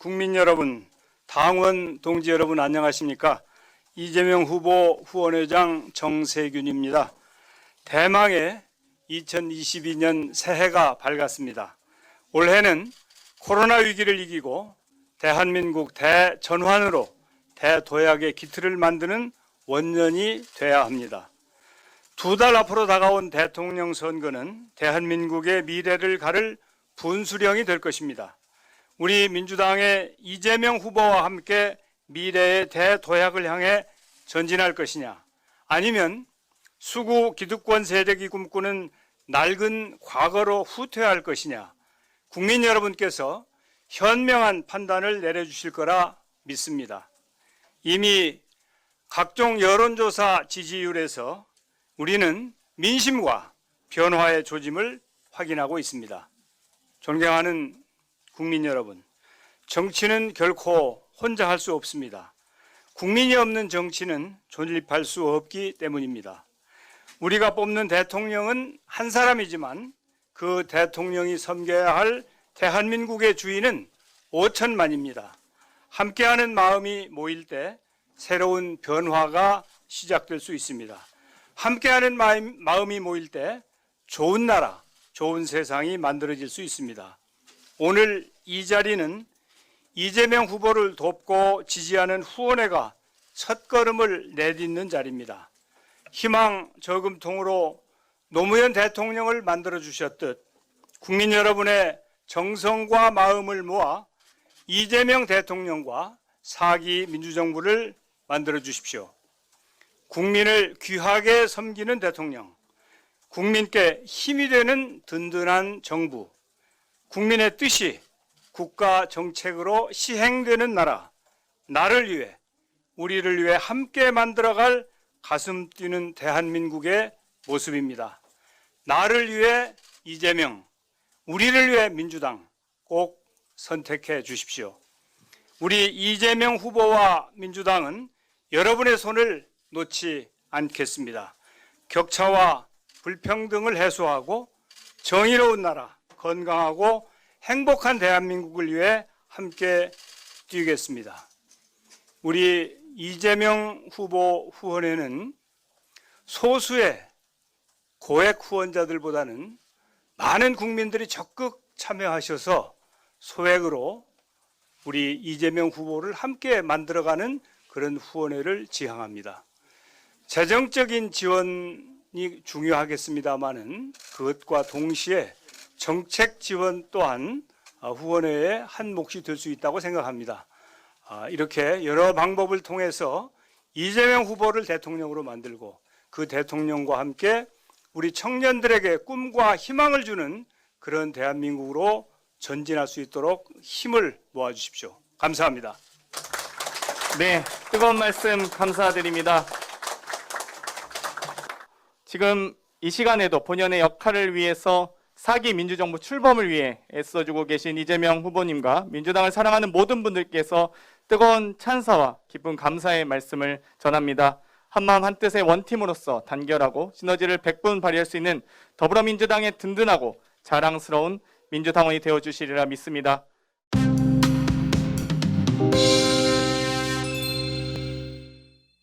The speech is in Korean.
국민 여러분, 당원 동지 여러분 안녕하십니까? 이재명 후보 후원회장 정세균입니다. 대망의 2022년 새해가 밝았습니다. 올해는 코로나 위기를 이기고 대한민국 대전환으로 대도약의 기틀을 만드는 원년이 돼야 합니다. 두 달 앞으로 다가온 대통령 선거는 대한민국의 미래를 가를 분수령이 될 것입니다. 우리 민주당의 이재명 후보와 함께 미래의 대도약을 향해 전진할 것이냐 아니면 수구 기득권 세력이 꿈꾸는 낡은 과거로 후퇴할 것이냐 국민 여러분께서 현명한 판단을 내려주실 거라 믿습니다. 이미 각종 여론조사 지지율에서 우리는 민심과 변화의 조짐을 확인하고 있습니다. 존경하는 국민 여러분, 정치는 결코 혼자 할 수 없습니다. 국민이 없는 정치는 존립할 수 없기 때문입니다. 우리가 뽑는 대통령은 한 사람이지만 그 대통령이 섬겨야 할 대한민국의 주인은 5천만입니다. 함께하는 마음이 모일 때 새로운 변화가 시작될 수 있습니다. 함께하는 마음- 마음이 모일 때 좋은 나라, 좋은 세상이 만들어질 수 있습니다. 오늘 이 자리는 이재명 후보를 돕고 지지하는 후원회가 첫걸음을 내딛는 자리입니다. 희망 저금통으로 노무현 대통령을 만들어 주셨듯 국민 여러분의 정성과 마음을 모아 이재명 대통령과 사기 민주정부를 만들어 주십시오. 국민을 귀하게 섬기는 대통령, 국민께 힘이 되는 든든한 정부, 국민의 뜻이 국가 정책으로 시행되는 나라, 나를 위해, 우리를 위해 함께 만들어갈 가슴 뛰는 대한민국의 모습입니다. 나를 위해 이재명, 우리를 위해 민주당 꼭 선택해 주십시오. 우리 이재명 후보와 민주당은 여러분의 손을 놓지 않겠습니다. 격차와 불평등을 해소하고 정의로운 나라, 건강하고 행복한 대한민국을 위해 함께 뛰겠습니다. 우리 이재명 후보 후원회는 소수의 고액 후원자들보다는 많은 국민들이 적극 참여하셔서 소액으로 우리 이재명 후보를 함께 만들어가는 그런 후원회를 지향합니다. 재정적인 지원이 중요하겠습니다만은 그것과 동시에 정책 지원 또한 어, 후원회의 한 몫이 될 수 있다고 생각합니다. 아, 이렇게 여러 방법을 통해서 이재명 후보를 대통령으로 만들고 그 대통령과 함께 우리 청년들에게 꿈과 희망을 주는 그런 대한민국으로 전진할 수 있도록 힘을 모아 주십시오. 감사합니다. 네, 뜨거운 말씀 감사드립니다. 지금 이 시간에도 본연의 역할을 위해서 사기 민주정부 출범을 위해 애써주고 계신 이재명 후보님과 민주당을 사랑하는 모든 분들께서 뜨거운 찬사와 기쁜 감사의 말씀을 전합니다. 한마음 한뜻의 원팀으로서 단결하고 시너지를 백분 발휘할 수 있는 더불어민주당의 든든하고 자랑스러운 민주당원이 되어 주시리라 믿습니다.